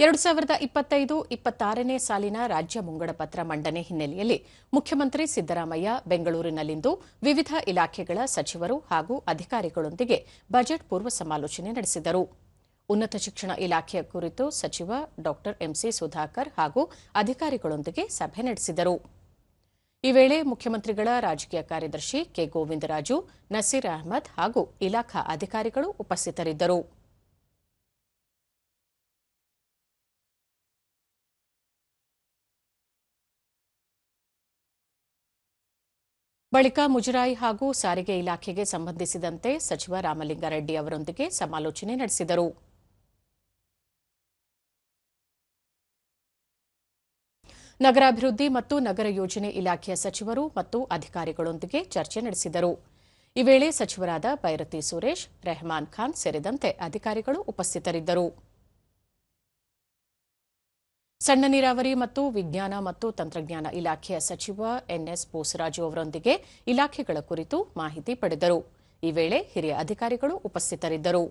ಎರಡು ಸಾವಿರದ ಇಪ್ಪತ್ತೈದು, ಇಪ್ಪತ್ತಾರನೇ ಸಾಲಿನ ರಾಜ್ಯ ಮುಂಗಡ ಪತ್ರ ಮಂಡನೆ ಹಿನ್ನೆಲೆಯಲ್ಲಿ ಮುಖ್ಯಮಂತ್ರಿ ಸಿದ್ದರಾಮಯ್ಯ ಬೆಂಗಳೂರಿನಲ್ಲಿಂದು ವಿವಿಧ ಇಲಾಖೆಗಳ ಸಚಿವರು ಹಾಗೂ ಅಧಿಕಾರಿಗಳೊಂದಿಗೆ ಬಜೆಟ್ ಪೂರ್ವ ಸಮಾಲೋಚನೆ ನಡೆಸಿದರು. ಉನ್ನತ ಶಿಕ್ಷಣ ಇಲಾಖೆಯ ಕುರಿತು ಸಚಿವ ಡಾ ಎಂಸಿ ಸುಧಾಕರ್ ಹಾಗೂ ಅಧಿಕಾರಿಗಳೊಂದಿಗೆ ಸಭೆ ನಡೆಸಿದರು. ಈ ವೇಳೆ ಮುಖ್ಯಮಂತ್ರಿಗಳ ರಾಜಕೀಯ ಕಾರ್ಯದರ್ಶಿ ಕೆ ಗೋವಿಂದರಾಜು, ನಸೀರ್ ಅಹಮದ್ ಹಾಗೂ ಇಲಾಖಾ ಅಧಿಕಾರಿಗಳು ಉಪಸ್ಥಿತರಿದ್ದರು. ಬಳಿಕ ಮುಜರಾಯಿ ಹಾಗೂ ಸಾರಿಗೆ ಇಲಾಖೆಗೆ ಸಂಬಂಧಿಸಿದಂತೆ ಸಚಿವ ರಾಮಲಿಂಗಾರೆಡ್ಡಿ ಅವರೊಂದಿಗೆ ಸಮಾಲೋಚನೆ ನಡೆಸಿದರು. ನಗರಾಭಿವೃದ್ಧಿ ಮತ್ತು ನಗರ ಯೋಜನೆ ಇಲಾಖೆಯ ಸಚಿವರು ಮತ್ತು ಅಧಿಕಾರಿಗಳೊಂದಿಗೆ ಚರ್ಚೆ ನಡೆಸಿದರು. ಈ ವೇಳೆ ಸಚಿವರಾದ ಬೈರತಿ ಸುರೇಶ್, ರೆಹಮಾನ್ ಖಾನ್ ಸೇರಿದಂತೆ ಅಧಿಕಾರಿಗಳು ಉಪಸ್ಥಿತರಿದ್ದರು. ಸಣ್ಣ ನೀರಾವರಿ ಮತ್ತು ವಿಜ್ಞಾನ ಮತ್ತು ತಂತ್ರಜ್ಞಾನ ಇಲಾಖೆಯ ಸಚಿವ ಎನ್ಎಸ್ ಬೋಸರಾಜು ಅವರೊಂದಿಗೆ ಇಲಾಖೆಗಳ ಕುರಿತು ಮಾಹಿತಿ ಪಡೆದರು. ಈ ವೇಳೆ ಹಿರಿಯ ಅಧಿಕಾರಿಗಳು ಉಪಸ್ಥಿತರಿದ್ದರು.